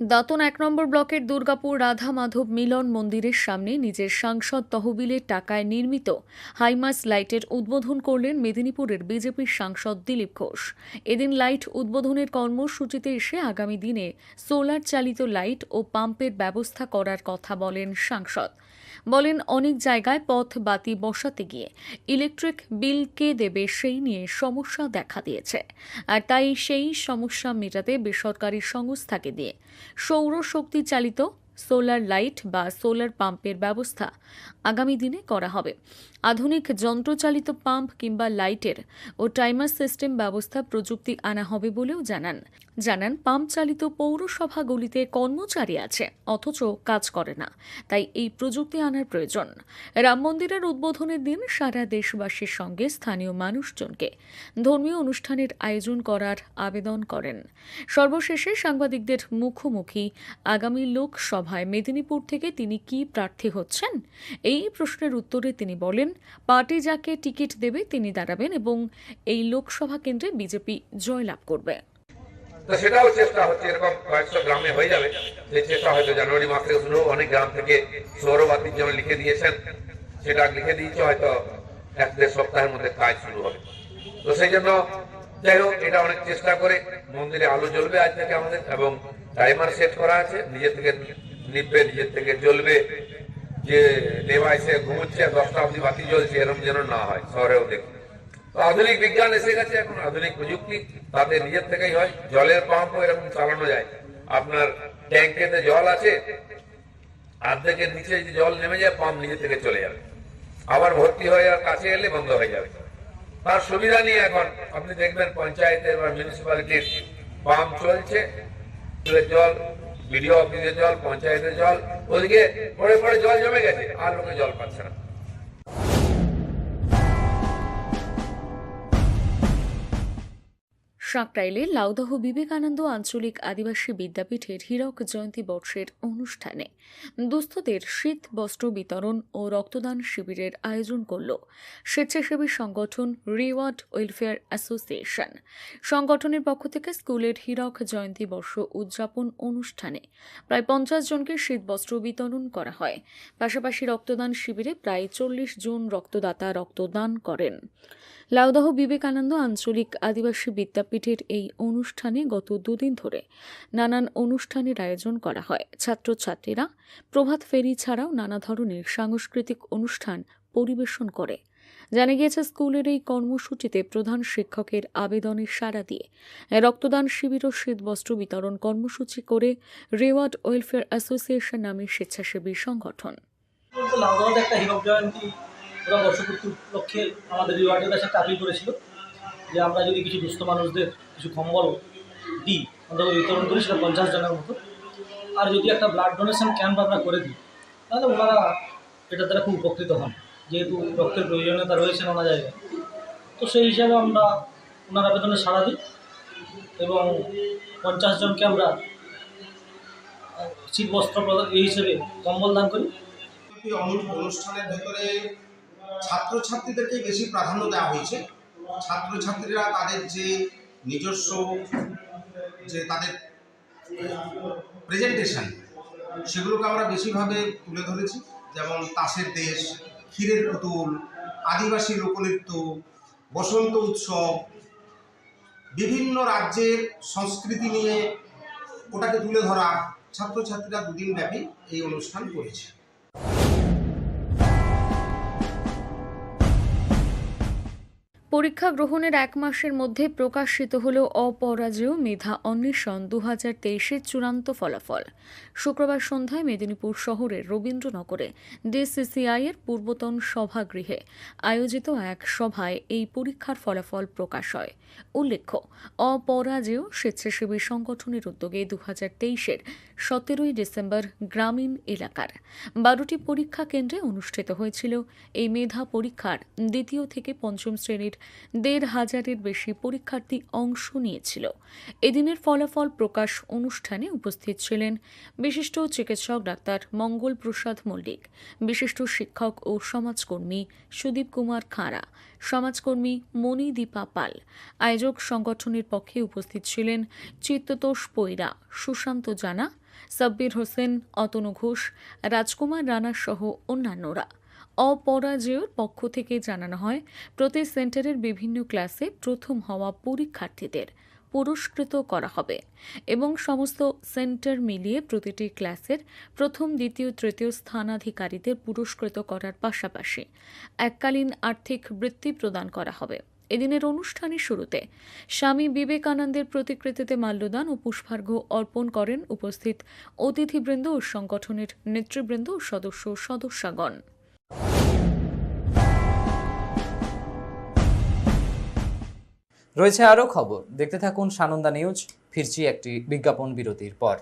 দাতন এক নম্বর ব্লকের দুর্গাপুর রাধা মাধব মিলন মন্দিরের সামনে নিজের সাংসদ তহবিলের টাকায় নির্মিত হাইমাস লাইটের উদ্বোধন করলেন মেদিনীপুরের বিজেপির সাংসদ দিলীপ ঘোষ। এদিন লাইট উদ্বোধনের কর্মসূচিতে এসে আগামী দিনে সোলার চালিত লাইট ও পাম্পের ব্যবস্থা করার কথা বলেন সাংসদ। বলেন, অনেক জায়গায় পথ বাতি বসাতে গিয়ে ইলেকট্রিক বিল কে দেবে সেই নিয়ে সমস্যা দেখা দিয়েছে। আর তাই সেই সমস্যা মেটাতে বেসরকারি সংস্থাকে দিয়ে সৌরশক্তি চালিত সোলার লাইট বা সোলার পাম্পের ব্যবস্থা আগামী দিনে করা হবে। আধুনিক যন্ত্রচালিত পাম্প কিংবা লাইটের ও টাইমার সিস্টেম ব্যবস্থা প্রযুক্তি আনা হবে বলেও জানান। জানান পাম্প চালিত পৌরসভাগুলিতে কর্মচারী আছে, অথচ কাজ করে না। তাই এই প্রযুক্তি আনার প্রয়োজন। রাম মন্দিরের উদ্বোধনের দিন সারা দেশবাসীর সঙ্গে স্থানীয় মানুষজনকে ধর্মীয় অনুষ্ঠানের আয়োজন করার আবেদন করেন। সর্বশেষে সাংবাদিকদের মুখোমুখি আগামী লোকসভায় মেদিনীপুর থেকে তিনি কি প্রার্থী হচ্ছেন? এই প্রশ্নের উত্তরে তিনি বলেন পার্টি যাকে টিকিট দেবে তিনি দাঁড়াবেন এবং এই লোকসভা কেন্দ্রে বিজেপি জয়লাভ করবে। সেটাও চেষ্টা হচ্ছে, এরকম কয়েকশো গ্রামে হয়ে যাবে। চেষ্টা হয়তো জানুয়ারি মাস থেকে শুরু, অনেক গ্রাম থেকে সৌরবাতির জন্য লিখে দিয়েছেন, সেটা লিখে দিয়েছে, হয়তো এক দেড় সপ্তাহের মধ্যে কাজ শুরু হবে। তো সেই জন্য যাই হোক, এটা অনেক চেষ্টা করে, মন্দিরে আলো জ্বলবে আজ থেকে আমাদের, এবং টাইমার সেট করা আছে নিজের থেকে নিববে নিজের থেকে জ্বলবে। যে নেবা এসে ঘুমোচ্ছে, দশটা অবধি বাতি জ্বলছে এরকম যেন না হয়, শহরেও দেখি তো আধুনিক বিজ্ঞান এসে গেছে এখন, আধুনিক প্রযুক্তি, তাতে নিজের থেকেই হয়, জলের পাম্পও এরকম চালানো যায়। আপনার ট্যাঙ্কেতে জল আছে অর্ধেকের নিচে যদি জল নেমে যায়, পাম্প নিজে থেকে চলে যাবে। আবার ভর্তি হয়ে আর কাছে এলে বন্ধ হয়ে যাবে। তার সুবিধা নিয়ে এখন, আপনি দেখবেন পঞ্চায়েতের বা মিউনিসিপালিটির পাম্প চলছে। জল, বিডিও অফিসের জল, পঞ্চায়েতের জল ওদিকে পরে পরে জল জমে গেছে আর লোকে জল পাচ্ছে না। সাঁকরাইলে লাউদহ বিবেকানন্দ আঞ্চলিক আদিবাসী বিদ্যাপীঠের হীরক জয়ন্তী বর্ষের অনুষ্ঠানে দুস্থদের শীত বস্ত্র বিতরণ ও রক্তদান শিবিরের আয়োজন করল স্বেচ্ছাসেবী সংগঠন রিওয়ার্ড ওয়েলফেয়ার অ্যাসোসিয়েশন। সংগঠনের পক্ষ থেকে স্কুলের হীরক জয়ন্তী বর্ষ উদযাপন অনুষ্ঠানে প্রায় পঞ্চাশ জনকে শীত বস্ত্র বিতরণ করা হয়। পাশাপাশি রক্তদান শিবিরে প্রায় চল্লিশ জন রক্তদাতা রক্তদান করেন। লাউদহ বিবেকানন্দ আঞ্চলিক আদিবাসী বিদ্যাপীঠের এই অনুষ্ঠানে গত দুদিন ধরে নানান অনুষ্ঠানের আয়োজন করা হয়। ছাত্রছাত্রীরা প্রভাত ফেরি ছাড়াও নানা ধরনের সাংস্কৃতিক অনুষ্ঠান পরিবেশন করে। জানা গিয়েছে, স্কুলের এই কর্মসূচিতে প্রধান শিক্ষকের আবেদনের সাড়া দিয়ে রক্তদান শিবির ও শীতবস্ত্র বিতরণ কর্মসূচি করে রেওয়ার্ড ওয়েলফেয়ার অ্যাসোসিয়েশন নামে স্বেচ্ছাসেবী সংগঠন। ওরা বর্ষপূর্তি উপলক্ষে আমাদের রিওয়ার্ডের কাছে একটা আপিল করেছিল যে আমরা যদি কিছু দুস্থ মানুষদের কিছু কম্বল দিই অন্তত বিতরণ করি সেটা পঞ্চাশ জনের মতো। আর যদি একটা ব্লাড ডোনেশন ক্যাম্প আমরা করে দিই, তাহলে ওনারা এটার দ্বারা খুব উপকৃত হন। যেহেতু রক্তের প্রয়োজনীয়তা রয়েছে নানা জায়গায়। তো সেই হিসাবে আমরা ওনার আবেদনে সাড়া দিই এবং পঞ্চাশ জনকে আমরা শীত বস্ত্র এই হিসেবে কম্বল দান করি। অনুষ্ঠানের ভেতরে ছাত্রছাত্রীদেরকে বেশি প্রাধান্য দেওয়া হয়েছে। ছাত্রছাত্রীরা তাদের যে নিজস্ব যে তাদের প্রেজেন্টেশন সেগুলোকে আমরা বেশিভাবে তুলে ধরেছি। যেমন তাসের দেশ, ক্ষীরের পুতুল, আদিবাসী লোকনৃত্য, বসন্ত উৎসব, বিভিন্ন রাজ্যের সংস্কৃতি নিয়ে ওটাকে তুলে ধরা ছাত্রছাত্রীরা দুদিন ব্যাপী এই অনুষ্ঠান করেছে। পরীক্ষা গ্রহণের এক মাসের মধ্যে প্রকাশিত হল অপরাজেয় মেধা অন্বেষণ দু হাজার তেইশের চূড়ান্ত ফলাফল। শুক্রবার সন্ধ্যায় মেদিনীপুর শহরের রবীন্দ্রনগরে ডিসিসিআই এর পূর্বতন সভাগৃহে আয়োজিত এক সভায় এই পরীক্ষার ফলাফল প্রকাশ হয়। উল্লেখ্য, অপরাজেয় স্বেচ্ছাসেবী সংগঠনের উদ্যোগে দু হাজার তেইশের সতেরোই ডিসেম্বর গ্রামীণ এলাকার। বারোটি পরীক্ষা কেন্দ্রে অনুষ্ঠিত হয়েছিল এই মেধা পরীক্ষার। দ্বিতীয় থেকে পঞ্চম শ্রেণির দেড় হাজারের বেশি পরীক্ষার্থী অংশ নিয়েছিল। এদিনের ফলাফল প্রকাশ অনুষ্ঠানে উপস্থিত ছিলেন বিশিষ্ট চিকিৎসক ডাক্তার মঙ্গল প্রসাদ মল্লিক, বিশিষ্ট শিক্ষক ও সমাজকর্মী সুদীপ কুমার খাঁড়া সমাজকর্মী মণিদীপা পাল। আয়োজক সংগঠনের পক্ষে উপস্থিত ছিলেন চিত্ততোষ পৈরা, সুশান্ত জানা, সাব্বির হোসেন, অতনু ঘোষ, রাজকুমার রানা সহ অন্যান্যরা। অপরাজয়ের পক্ষ থেকে জানানো হয়, প্রতি সেন্টারের বিভিন্ন ক্লাসে প্রথম হওয়া পরীক্ষার্থীদের। পুরস্কৃত করা হবে এবং সমস্ত সেন্টার মিলিয়ে প্রতিটি ক্লাসের প্রথম, দ্বিতীয়, তৃতীয় স্থানাধিকারীদের পুরস্কৃত করার পাশাপাশি এককালীন আর্থিক বৃত্তি প্রদান করা হবে। এদিনের অনুষ্ঠানের শুরুতে স্বামী বিবেকানন্দের প্রতিকৃতিতে মাল্যদান ও পুষ্পার্ঘ্য অর্পণ করেন উপস্থিত অতিথিবৃন্দ ও সংগঠনের নেতৃবৃন্দ ও সদস্য সদস্যগণ। রয়েছে আরও খবর। দেখতে থাকুন সানন্দা নিউজ, ফিরছি একটি বিজ্ঞাপন বিরতির পর।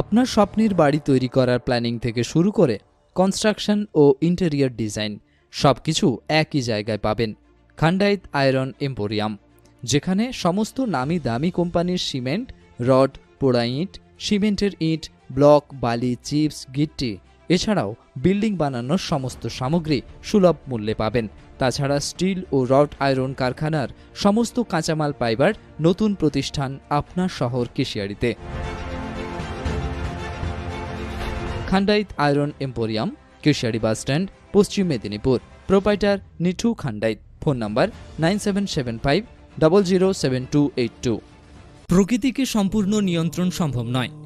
আপনার স্বপ্নের বাড়ি তৈরি করার প্ল্যানিং থেকে শুরু করে কনস্ট্রাকশন ও ইন্টেরিয়র ডিজাইন সব কিছু একই জায়গায় পাবেন খান্ডাইত আয়রন এম্পোরিয়াম, যেখানে সমস্ত নামি দামি কোম্পানির সিমেন্ট, রড, পোড়া ইট, সিমেন্টের ইট, ব্লক, বালি, চিপস, গিট্টি এছাড়াও বিল্ডিং বানানোর সমস্ত সামগ্রী সুলভ মূল্যে পাবেন। তাছাড়া স্টিল ও রড আয়রন কারখানার সমস্ত কাঁচামাল পাইবার নতুন প্রতিষ্ঠান আপনার শহর কেশিয়ারিতে। Khandait iron emporium, Keshiari bus stand, Paschim Medinipur. Proprietor Nithu Khandait phone number nine seven seven five, double zero seven two eight two. প্রকৃতিকে সম্পূর্ণ নিয়ন্ত্রণ সম্ভব নয়।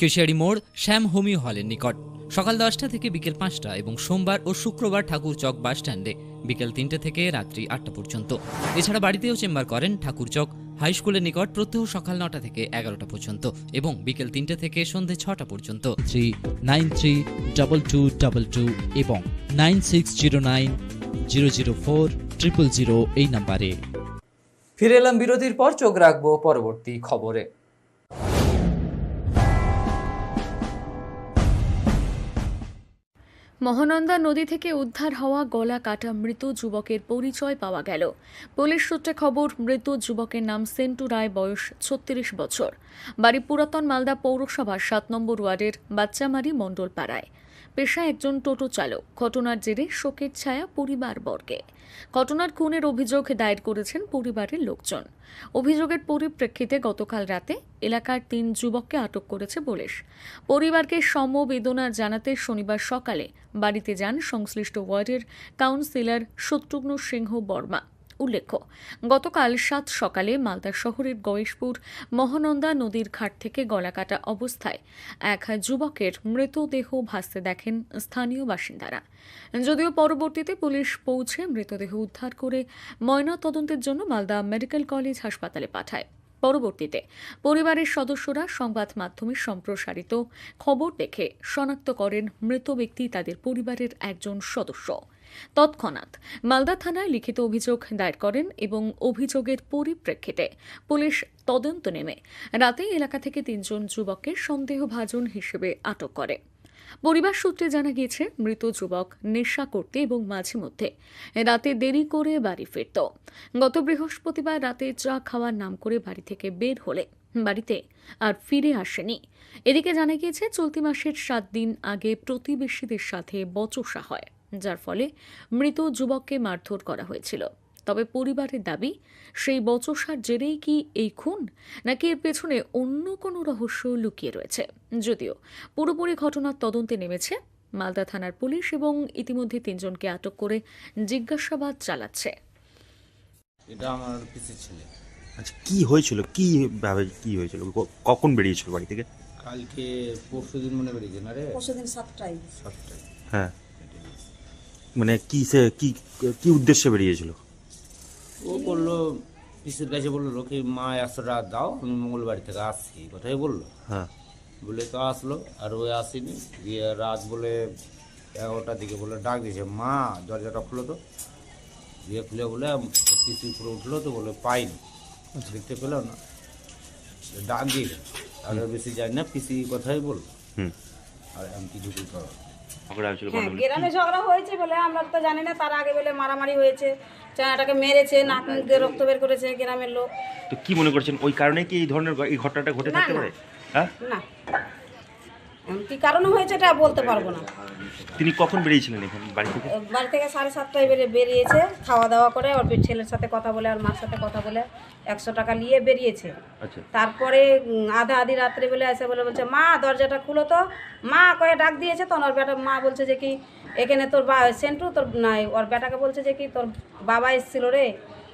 কেশিয়ারি মোড় শ্যাম হোমিও হলের নিকট। সকাল দশটা থেকে বিকেল পাঁচটা এবং সোমবার ও শুক্রবার ঠাকুর চক বাস স্ট্যান্ডে বিকেল তিনটে থেকে রাত্রি আটটা পর্যন্ত। এছাড়া বাড়িতেও চেম্বার করেন ঠাকুর চক হাই স্কুলের নিকট প্রত্যহ সকাল নটা থেকে এগারোটা পর্যন্ত এবং বিকেল তিনটে থেকে সন্ধে ছটা পর্যন্ত। Three nine three double two double two এবং nine six zero nine zero zero four triple zero এই নাম্বারে। ফিরে এলাম বিরতির পর চোখ রাখব পরবর্তী খবরে। মহানন্দা নদী থেকে উদ্ধার হওয়া গলা কাটা মৃত যুবকের পরিচয় পাওয়া গেল। পুলিশ সূত্রে খবর, মৃত যুবকের নাম সেন্টু রায়, বয়স ছত্রিশ বছর। বাড়ি পুরাতন মালদা পৌরসভার সাত নম্বর ওয়ার্ডের বাচ্চামারি মণ্ডলপাড়ায়। পেশা একজন টোটো চালক। ঘটনার জেরে শোকের ছায়া পরিবারবর্গে ঘটনার খুনের অভিযোগ দায়ের করেছেন পরিবারের লোকজন। অভিযোগের পরিপ্রেক্ষিতে গতকাল রাতে এলাকার তিন যুবককে আটক করেছে পুলিশ। পরিবারকে সমবেদনা জানাতে শনিবার সকালে বাড়িতে যান সংশ্লিষ্ট ওয়ার্ডের কাউন্সিলর শত্রুঘ্ন সিংহ বর্মা। উল্লেখ্য, গতকাল সাত সকালে মালদা শহরের গয়েশপুর মহানন্দা নদীর ঘাট থেকে গলাকাটা অবস্থায় এক যুবকের মৃতদেহ ভাসতে দেখেন স্থানীয় বাসিন্দারা। যদিও পরবর্তীতে পুলিশ পৌঁছে মৃতদেহ উদ্ধার করে ময়না তদন্তের জন্য মালদা মেডিকেল কলেজ হাসপাতালে পাঠায়। পরবর্তীতে পরিবারের সদস্যরা সংবাদ মাধ্যমে সম্প্রসারিত খবর দেখে শনাক্ত করেন মৃত ব্যক্তি তাদের পরিবারের একজন সদস্য। তৎক্ষণাৎ মালদা থানায় লিখিত অভিযোগ দায়ের করেন এবং অভিযোগের পরিপ্রেক্ষিতে পুলিশ তদন্ত নেমে রাতেই এলাকা থেকে তিনজন যুবককে সন্দেহভাজন হিসেবে আটক করে। পরিবার সূত্রে জানা গিয়েছে, মৃত যুবক নেশা করতে এবং মাঝে মধ্যে রাতে দেরি করে বাড়ি ফিরত। গত বৃহস্পতিবার রাতে চা খাওয়ার নাম করে বাড়ি থেকে বের হলে বাড়িতে আর ফিরে আসেনি। এদিকে জানা গিয়েছে, চলতি মাসের সাত দিন আগে প্রতিবেশীদের সাথে বচসা হয়। যার ফলে মৃত যুবককে মারধর করা হয়েছিল। তবে পরিবারের দাবি সেই বচসার জেরেই কি এই খুন নাকি এর পেছনে অন্য কোনো রহস্য লুকিয়ে রয়েছে? যদিও পুরোপুরি ঘটনার তদন্তে নেমেছে মালদা থানার পুলিশ এবং ইতিমধ্যে তিনজনকে আটক করে জিজ্ঞাসাবাদ চালাচ্ছে। এটা আমার পিসির ছেলে। আচ্ছা কি হয়েছিল? কি ভাবে কি হয়েছিল? ক- কখন বেরিয়েছিল বাড়ি থেকে? কালকে পরশু দিন মনে বেরিয়েছে না রে? পরশুদিন সাতটায়। সাতটায়। হ্যাঁ। মানে কি সে কি কি উদ্দেশ্যে বেরিয়েছিল? ও বলল পিসির কাছে বলল কি মা একশো টাকা দাও আমি মঙ্গলবাড়ি থেকে আসছি। কথাই বলল। হ্যাঁ। বলে তো আসলো আর ওই আসেনি। দিয়ে রাত বলে এগারোটার দিকে বলে ডাক দিয়েছে মা দরজাটা খুলো তো। দিয়ে খুলে বলে পিসি উপরে উঠল তো বলে পাইনি। দেখতে পেল না। ডাক দিয়ে আর বেশি জানি না পিসি কথাই বলল। হুম। আর আমি কিছু বলতে হ্যাঁ। গ্রামে ঝগড়া হয়েছে বলে আমরা তো জানি না তার আগে বলে মারামারি হয়েছে। চানাটাকে মেরেছে নাক মুখ দিয়ে রক্ত বের করেছে গ্রামের লোক। তো কি মনে করছেন? ওই কারণে কি এই ধরনের এই ঘটনাটা ঘটে থাকতে। পারে? হ্যাঁ? না। কি কারণে হয়েছে এটা বলতে পারব না। তিনি কখন বেরিয়েছিলেন এখানে বাড়ি থেকে? বাড়ি থেকে সাড়ে সাতটায় বেরিয়ে বেরিয়েছে খাওয়া দাওয়া করে ওর ছেলের সাথে কথা বলে আর মার সাথে কথা বলে একশো টাকা নিয়ে বেরিয়েছে। আচ্ছা। তারপরে আধা আধি রাত্রে বেলে এসে বলে বলছে মা দরজাটা খুলো তো। মা কয়ে ডাক দিয়েছে তখন ওর বেটা মা বলছে যে কি এখানে তোর বা সেন্টু তোর নাই ওর বেটাকে বলছে যে কি তোর বাবা এসেছিল রে।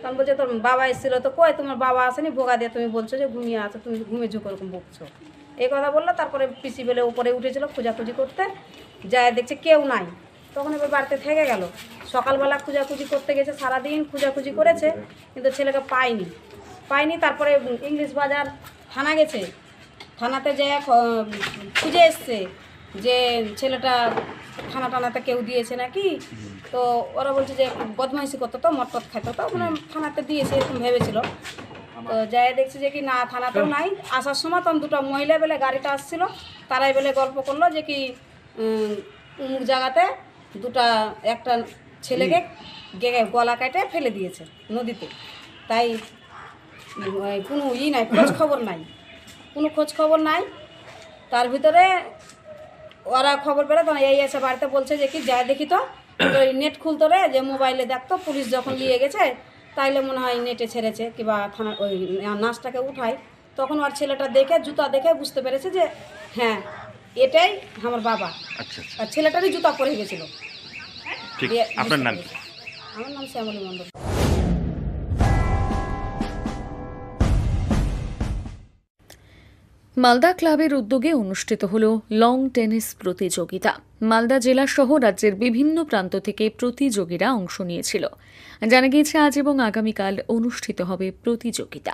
তখন বলছে তোর বাবা এসেছিল তো কই? তোমার বাবা আসেনি? বোকা দিয়ে তুমি বলছো যে ঘুমিয়ে আছো তুমি ঘুমিয়ে ঝুঁকো ওরকম বকছো। এই কথা বলল তারপরে পিসি বেলে উপরে উঠেছিল খোঁজাখুঁজি করতে যায় দেখছে কেউ নাই। তখন এবার বাড়িতে থেকে গেল। সকালবেলা খোঁজাখুঁজি করতে গেছে সারাদিন খোঁজাখুঁজি করেছে কিন্তু ছেলেকে পায়নি। পায়নি তারপরে ইংলিশ বাজার থানা গেছে। থানাতে যে খুঁজে এসছে যে ছেলেটা থানা টানাতে কেউ দিয়েছে নাকি? তো ওরা বলছে যে বদমাইশি করতো তো মটট খাইতো তো মানে থানাতে দিয়েছে এরকম ভেবেছিল। তো যাই দেখছি যে কি না থানাতেও নাই। আসার সময় তখন দুটো মহিলা বেলে গাড়িটা আসছিল তারাই বেলে গল্প করল যে কি উম, উমুক জায়গাতে দুটা একটা ছেলেকে গলা কেটে ফেলে দিয়েছে নদীতে। তাই কোনো ই নাই খোঁজ খবর নাই। কোনো খোঁজ খবর নাই। তার ভিতরে ওরা খবর পেলে তখন এই এসে বাড়িতে বলছে যে কি যাই দেখি তো নেট খুলতো রে যে মোবাইলে দেখতো পুলিশ যখন নিয়ে গেছে তাইলে মনে হয় নেটে ছেড়েছে কিংবা থানা ওই নাচটাকে উঠায়। তখন ওর ছেলেটা দেখে জুতা দেখে বুঝতে পেরেছে যে হ্যাঁ এটাই আমার বাবা। আচ্ছা আচ্ছা। আর ছেলেটারই জুতা পরে গেছিল। আপনার নাম আমার নাম শ্যামলী মণ্ডল। মালদা ক্লাবের উদ্যোগে অনুষ্ঠিত হল লং টেনিস প্রতিযোগিতা। মালদা জেলা সহ রাজ্যের বিভিন্ন প্রান্ত থেকে প্রতিযোগীরা অংশ নিয়েছিল। জানা গিয়েছে, আজ এবং আগামীকাল অনুষ্ঠিত হবে প্রতিযোগিতা।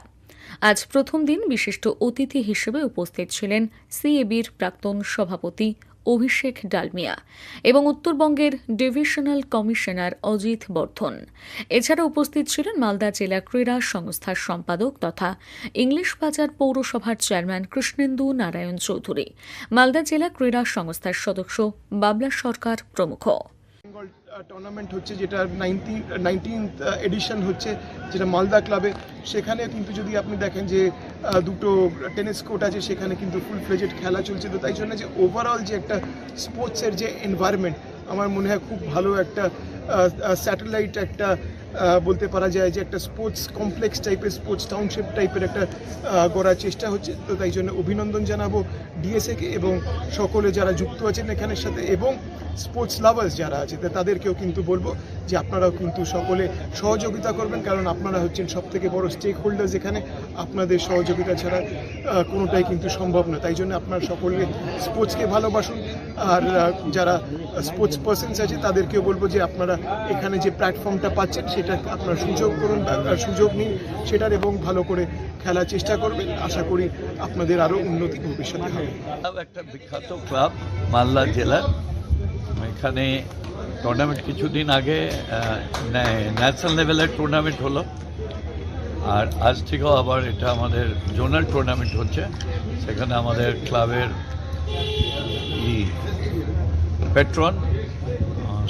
আজ প্রথম দিন বিশিষ্ট অতিথি হিসেবে উপস্থিত ছিলেন সিএবির প্রাক্তন সভাপতি অভিষেক ডালমিয়া এবং উত্তরবঙ্গের ডিভিশনাল কমিশনার অজিত বর্ধন। এছাড়া উপস্থিত ছিলেন মালদা জেলা ক্রীড়া সংস্থার সম্পাদক তথা ইংলিশ বাজার পৌরসভার চেয়ারম্যান কৃষ্ণেন্দু নারায়ণ চৌধুরী। মালদা জেলা ক্রীড়া সংস্থার সদস্য বাবলা সরকার প্রমুখ। টুর্নামেন্ট হচ্ছে, যেটা নাইনটিন এডিশন হচ্ছে, যেটা মালদা ক্লাবে। সেখানে কিন্তু যদি আপনি দেখেন যে দুটো টেনিস কোর্ট আছে, সেখানে কিন্তু ফুল ফ্লেজেড খেলা চলছে। তো তাই জন্য যে ওভারঅল যে একটা স্পোর্টসের যে এনভায়রনমেন্ট আমার মনে হয় খুব ভালো একটা স্যাটেলাইট একটা বলতে পারা যায় যে একটা স্পোর্টস কমপ্লেক্স টাইপের স্পোর্টস টাউনশিপ টাইপের একটা গড়ার চেষ্টা হচ্ছে। তো তাই জন্য অভিনন্দন জানাব ডিএসএকে এবং সকলে যারা যুক্ত আছেন এখানের সাথে। এবং স্পোর্টস লাভার্স যারা আছে তাদেরকেও কিন্তু বলব যে আপনারাও কিন্তু সকলে সহযোগিতা করবেন, কারণ আপনারা হচ্ছেন সব থেকে বড় স্টেক হোল্ডার্স এখানে। আপনাদের সহযোগিতা ছাড়া কোনোটাই কিন্তু সম্ভব না। তাই জন্য আপনারা সকলে স্পোর্টসকে ভালোবাসুন। আর যারা স্পোর্টস পার্সনস আছে, তাদেরকেও বলব যে আপনারা এখানে যে প্ল্যাটফর্মটা পাচ্ছেন, সেটা আপনারা সুযোগ করুন সুযোগ নিন, সেটার এবং ভালো করে খেলার চেষ্টা করবেন। আশা করি আপনাদের আরও উন্নতি ভবিষ্যতে হবে। একটা বিখ্যাত ক্লাব মালদা জেলার এখানে টুর্নামেন্ট কিছুদিন আগে ন্যাশনাল লেভেলের টুর্নামেন্ট হলো। আর আজ থেকেও আবার এটা আমাদের জোনাল টুর্নামেন্ট হচ্ছে। সেখানে আমাদের ক্লাবের পেট্রন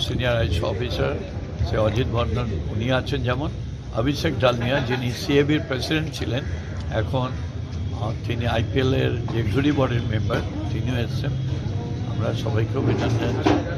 সিনিয়র আইস অফিসার সে অজিত বর্ধন উনি আছেন যেমন। অভিষেক ডালমিয়া, যিনি সিএবির প্রেসিডেন্ট ছিলেন, এখন তিনি আইপিএলের জুরি বোর্ডের মেম্বার তিনিও এসছেন। আমরা সবাইকে অভিনন্দন জানাচ্ছি